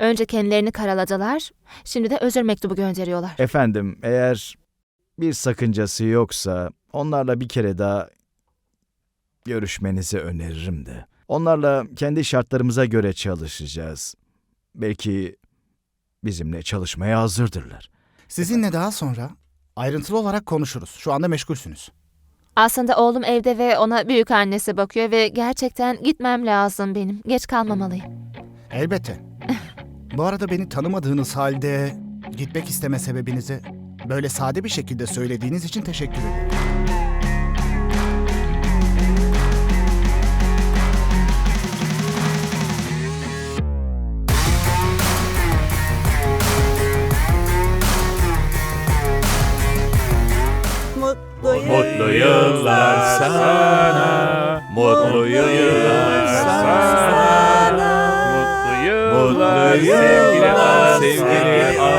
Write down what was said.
Önce kendilerini karaladılar, şimdi de özür mektubu gönderiyorlar. Efendim, eğer bir sakıncası yoksa onlarla bir kere daha görüşmenizi öneririm de. Onlarla kendi şartlarımıza göre çalışacağız. Belki bizimle çalışmaya hazırdırlar. Sizinle daha sonra ayrıntılı olarak konuşuruz. Şu anda meşgulsünüz. Aslında oğlum evde ve ona büyük annesi bakıyor ve gerçekten gitmem lazım benim. Geç kalmamalıyım. Elbette. Bu arada beni tanımadığınız halde gitmek isteme sebebinizi böyle sade bir şekilde söylediğiniz için teşekkür ederim. Mutlu Mutlu yıllar sana. Mutlu yıllar sana. Save us! Save us!